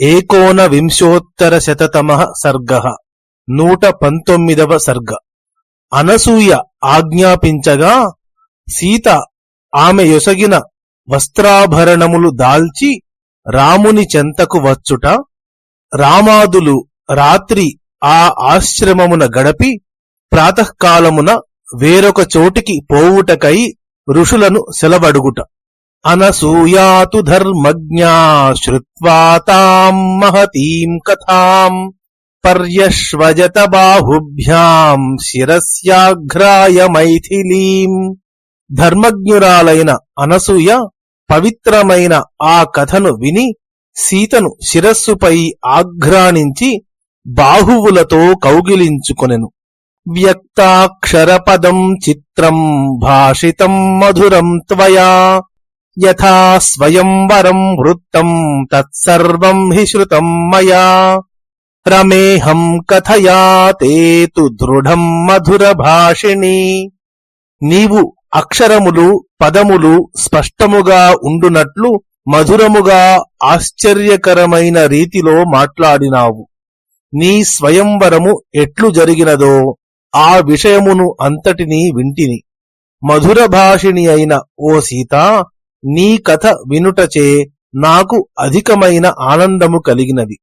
ఏకోన వింశోత్తర శతతమ సర్గ నూట పంతొమ్మిదవ సర్గ. అనసూయ ఆజ్ఞాపించగా సీత ఆమె యొసగిన వస్త్రాభరణములు దాల్చి రాముని చెంతకు వచ్చుట రామాదులు రాత్రి ఆ ఆశ్రమమున గడపి ప్రాతకాలమున వేరొక చోటికి పోవుటకై ఋషులను సెలవడుగుట. అనసూయాతు ధర్మజ్ఞా శ్రువా తాం మహతీం కథాం పర్యశ్వజత బాహుభ్యాం శిరస్యాఘ్రాయ మైథిలీం. ధర్మజ్ఞురాలైన అనసూయ పవిత్రమైన ఆ కథను విని సీతను శిరస్సుపై ఆఘ్రాణించి బాహువులతో కౌగిలించుకొనెను. వ్యక్తాక్షరపదం చిత్రం భాషితం మధురం త్వయా యథా స్వయంవరం వృత్తం తత్సర్వం హి శృతం మయా. రమేహం కథయా తే తు దృఢం మధుర భాషిణి. నీవు అక్షరములు పదములు స్పష్టముగా ఉండునట్లు మధురముగా ఆశ్చర్యకరమైన రీతిలో మాట్లాడినావు. నీ స్వయంవరము ఎట్లు జరిగినదో ఆ విషయమును అంతటినీ వింటిని. మధుర భాషిణి అయిన ఓ సీతా నీ కథ వినుటచే నాకు అధికమైన ఆనందము కలిగినది.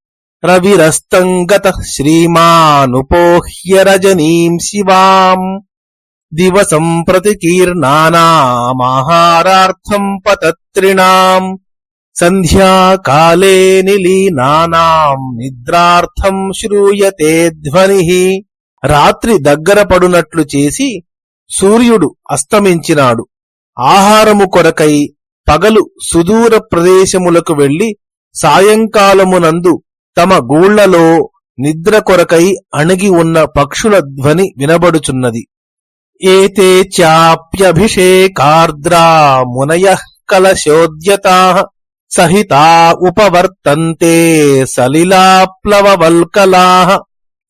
రవిరస్తంగత శ్రీమానుపోహ్య రజనీం శివాం. దివసం ప్రతికీర్ణానామాహారార్థం పతత్రిణాం. సంధ్యాకాలే నిలీనానాం నిద్రార్థం శ్రూయతే ధ్వని. రాత్రి దగ్గర పడునట్లు చేసి సూర్యుడు అస్తమించినాడు. ఆహారము కొరకై పగలు సుదూర ప్రదేశములకు వెళ్ళి సాయంకాలమునందు తమ గూళ్ళలో నిద్ర కొరకై అణిగి ఉన్న పక్షుల ధ్వని వినబడుచున్నది. ఏతే చాప్యభిషేకార్ద్రా మునయ కలశోద్యతా సహితా ఉపవర్తంతే సలిలాప్లవల్కలా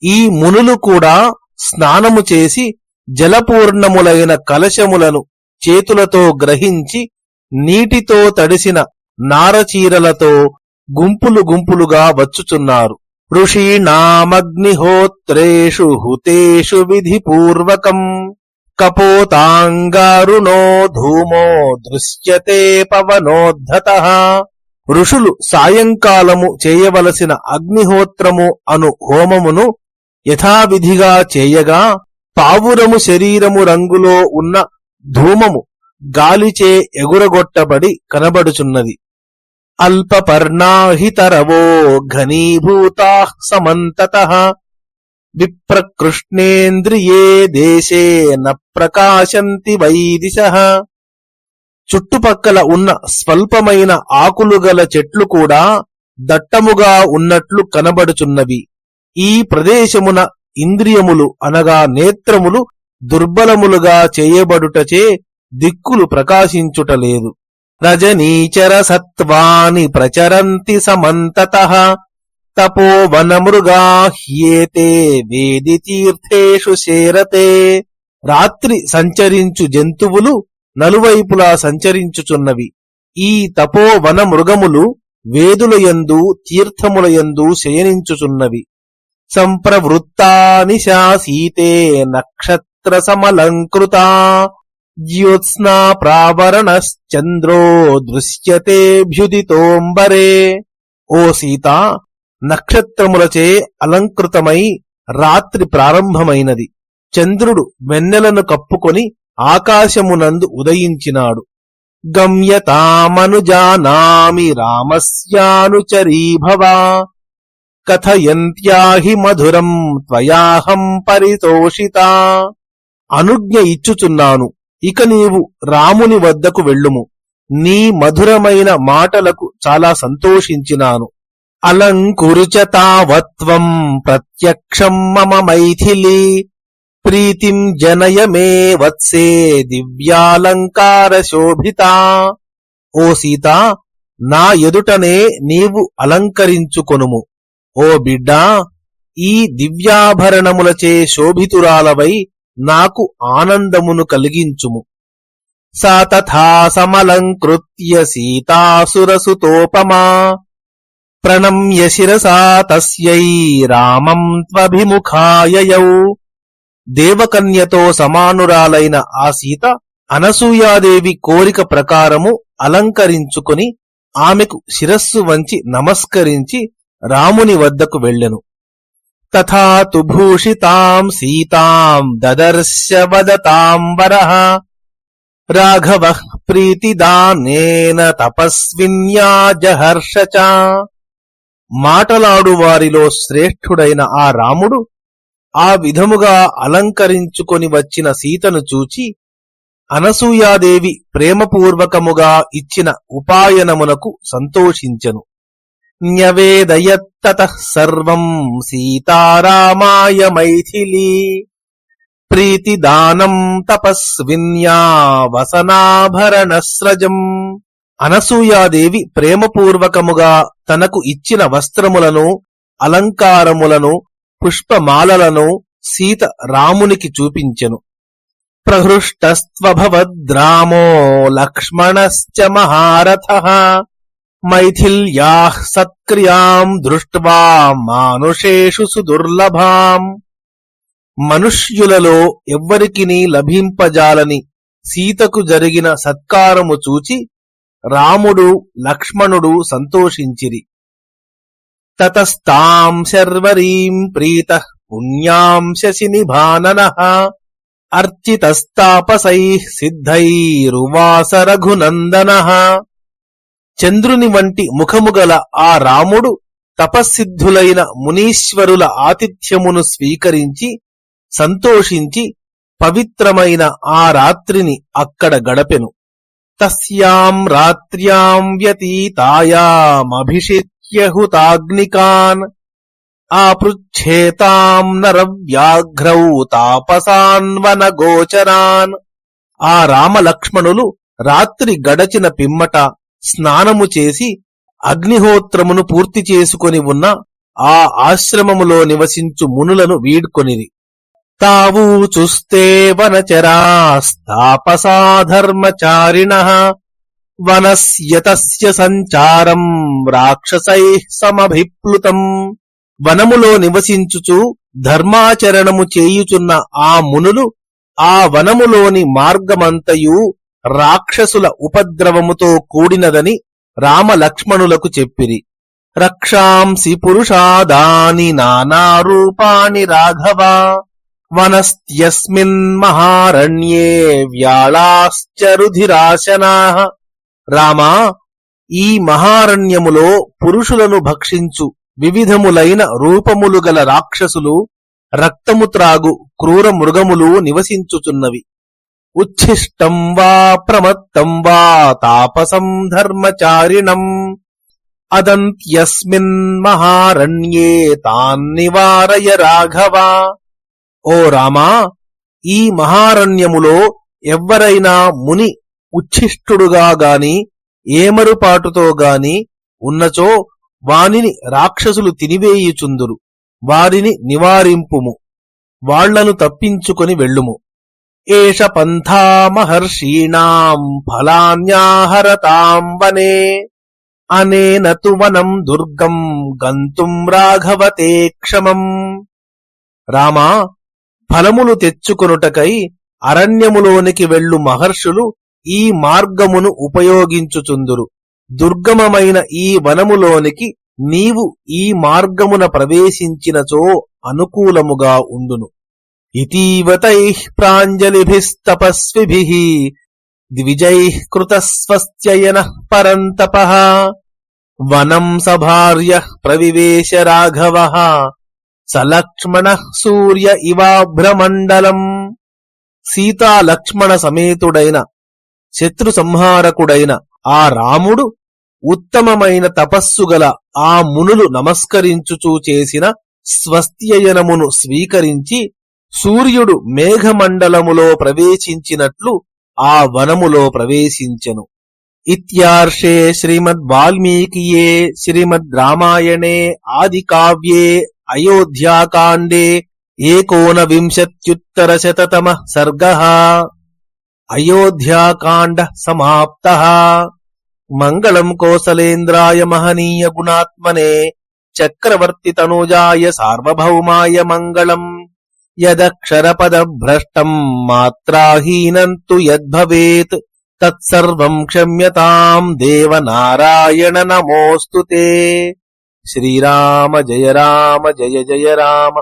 ఈ మునులు కూడా స్నానము చేసి జలపూర్ణములైన కలశములను చేతులతో గ్రహించి నీటితో తడిసిన నారచీరలతో గుంపులు గుంపులుగా వచ్చుచున్నారు. ఋషీణామగ్నిహోత్రేషు హుతేషు విధిపూర్వకం. కపోతాంగారుణో ధూమో దృశ్యతే పవనోద్ధత. ఋషులు సాయంకాలము చేయవలసిన అగ్నిహోత్రము అను హోమమును యథావిధిగా చేయగా పావురము శరీరము రంగులో ఉన్న ధూమము గాలిచే ఎగురగొట్టబడి కనబడుచున్నది. అల్పపర్ణాహితరవో ఘనీభూతా సమంతత. విప్రకృష్ణేంద్రియే దేశే న ప్రకాశంతి వైదిశ. చుట్టుపక్కల ఉన్న స్వల్పమైన ఆకులు గల చెట్లు కూడా దట్టముగా ఉన్నట్లు కనబడుచున్నవి. ఈ ప్రదేశమున ఇంద్రియములు అనగా నేత్రములు దుర్బలములుగా చేయబడుటచే దిక్కులు ప్రకాశించుటలేదు రజనీచర సత్వాని ప్రచరంతి సమంతత. తపోవనమృగా హ్యేతే వేది తీర్థేషు శేరతే. రాత్రి సంచరించు జంతువులు నలువైపులా సంచరించుచున్నవి. ఈ తపోవన మృగములు వేదులయందు తీర్థములయందు శయనించుచున్నవి. సంప్రవృత్తాని శాసీతే నక్షత్ర సమలంకృత జ్యోత్స్నాప్రావరణశ్చంద్రో దృశ్యతేభ్యుదితోంబరే ఓ సీత నక్షత్రములచే అలంకృతమై రాత్రి ప్రారంభమైనది. చంద్రుడు వెన్నెలను కప్పుకొని ఆకాశమునందు ఉదయించినాడు. గమ్యతామనుజానామి రామస్యానుచరీభవా. కథయంత్యాహి మధురం త్వయాహం పరితోషిత. అనుజ్ఞ ఇచ్చుచున్నాను. ఇక నీవు రాముని వద్దకు వెళ్ళుము. నీ మధురమైన మాటలకు చాలా సంతోషించినాను. అలంకురుచతావత్వం ప్రత్యక్షం మమ మైథిలి. ప్రీతిం జనయ మే వత్సే దివ్యాలంకార శోభిత ఓ సీత నా ఎదుటనే నీవు అలంకరించుకొనుము. ఓ బిడ్డా ఈ దివ్యాభరణములచే శోభితురాలవై నాకు ఆనందమును కలిగించుము. సా తథా సమలంకృత్య సీతాసురసుతోపమా. ప్రణమ్య శిరసా తస్యై రామం త్వభిముఖాయయౌ. దేవకన్యతో సమానురాలైన ఆ సీత అనసూయాదేవి కోరిక ప్రకారము అలంకరించుకుని ఆమెకు శిరస్సు వంచి నమస్కరించి రాముని వద్దకు వెళ్ళెను. తథా తు భూషితాం సీతాం దదర్శ వదతాంబరః రాఘవ ప్రీతిదానేన తపస్విన్యా జహర్ష మాటలాడు వారిలో శ్రేష్ఠుడైన ఆ రాముడు ఆ విధముగా అలంకరించుకొని వచ్చిన సీతను చూచి అనసూయాదేవి ప్రేమపూర్వకముగా ఇచ్చిన ఉపాయనమునకు సంతోషించెను. న్యవేదయత్తత సర్వం సీతారామాయ మైథిలీ ప్రీతిదానం తపస్విన్యా వసనాభరణస్రజం అనసూయాదేవి ప్రేమపూర్వకముగా తనకు ఇచ్చిన వస్త్రములను అలంకారములను పుష్పమాలలను సీత రామునికి చూపించెను. ప్రహృష్టస్త్వభవద్రామో లక్ష్మణశ్చ మహారథ। మైథిల్యా సత్క్రియాం దృష్ట్వా మానుషేషు సుదుర్లభాం మనుష్యులలో ఎవ్వరికిని లభింపజాలని సీతకు జరిగిన సత్కారము చూచి రాముడు లక్ష్మణుడు సంతోషించిరి తతస్తాం శర్వరీం ప్రీత పుణ్యాం శశినిభానన అర్చితస్తాపసై సిద్ధైరువాస రఘునందన చంద్రుని వంటి ముఖముగల ఆ రాముడు తపస్సిద్ధులైన మునీశ్వరుల ఆతిథ్యమును స్వీకరించి సంతోషించి పవిత్రమైన ఆ రాత్రిని అక్కడ గడపెను. తస్యాం రాత్ర్యాం వ్యతీతాయామభిషిత్యహుతాగ్నికాన్ ఆపృచ్ఛేతాం నరవ్యాఘ్రౌ తాపసాన్వన గోచరాన్ ఆ రామలక్ష్మణులు రాత్రి గడచిన పిమ్మట స్నానము చేసి అగ్నిహోత్రమును పూర్తి చేసుకొని ఉన్న ఆ ఆశ్రమములో నివసించు మునులను వీడ్కొనిరి. తావూ చూస్తే వనచరాస్తాపసాధర్మచారిణ వనస్యతస్య సంచారం రాక్షసై సమభిప్లుతం. వనములో నివసించుచు ధర్మాచరణము చేయుచున్న ఆ మునులు ఆ వనములోని మార్గమంతయు రాక్షసుల ఉపద్రవముతో కూడినదని రామలక్ష్మణులకు చెప్పిరి. రక్షాంసి పురుషాదాని నానారూపాణి రాఘవ వనస్త్యస్మిన్ మహారణ్యే వ్యాళాశ్చరుధిరాశనా. రామా ఈ మహారణ్యములో పురుషులను భక్షించు వివిధములైన రూపములు గల రాక్షసులు రక్తము త్రాగు క్రూర మృగములు నివసించుచున్నవి. ఉచ్ఛిష్టం వా ప్రమత్తం వా తాపసం ధర్మచారిణం. అదంత్యస్మిన్ మహారణ్యే తాన్నివారయ రాఘవ. ఓ రామా ఈ మహారణ్యములో ఎవ్వరైనా ముని ఉచ్ఛిష్టుడుగా గాని ఏమరుపాటుతో గాని ఉన్నచో వానిని రాక్షసులు తినివేయుచుందురు. వారిని నివారింపుము. వాళ్ళను తప్పించుకొని వెళ్ళుము. ఏష పంథా మహర్షీణాం ఫలాన్యాహరతాం వనే అనేన తు వనం దుర్గం గంతుం రాఘవతే క్షమం రామా ఫలములు తెచ్చుకొనుటకై అరణ్యములోనికి వెళ్ళు మహర్షులు ఈ మార్గమును ఉపయోగించుచుందురు. దుర్గమమైన ఈ వనములోనికి నీవు ఈ మార్గమున ప్రవేశించినచో అనుకూలముగా ఉండును. ఇతీవతై ప్రాంజలిభిస్తపస్విభిః ద్విజైః కృతస్వస్త్యయన పరంతప వనం సభార్య ప్రవివేశ రాఘవ సలక్ష్మణ సూర్య ఇవాభ్రమండలం సీతాలక్ష్మణ సమేతుడైన శత్రు సంహారకుడైన ఆ రాముడు ఉత్తమమైన తపస్సు గల ఆ మునులు నమస్కరించుచూ చేసిన స్వస్త్యయనమును స్వీకరించి సూర్యుడు మేఘమండలములో ప్రవేశించినట్లు ఆ వనములో ప్రవేశించెను. ఇత్యార్షే శ్రీమద్ వాల్మీకియే శ్రీమద్ రామాయణే ఆది కావ్యే అయోధ్యాకాండే ఏకోనవింశత్యుత్తరశతతమ సర్గ. అయోధ్యాకాండ సమాప్త. మంగళం కోసలేంద్రాయ మహనీయ గుణాత్మనే చక్రవర్తి తనుజాయ సార్వభౌమాయ మంగళం. యదక్షరపదం భ్రష్టం మాత్రాహీనం తు యద్భవేత్ తత్సర్వం క్షమ్యతాం దేవనారాయణ నమోస్తుతే శ్రీరామ జయ రామ జయ జయ రామ.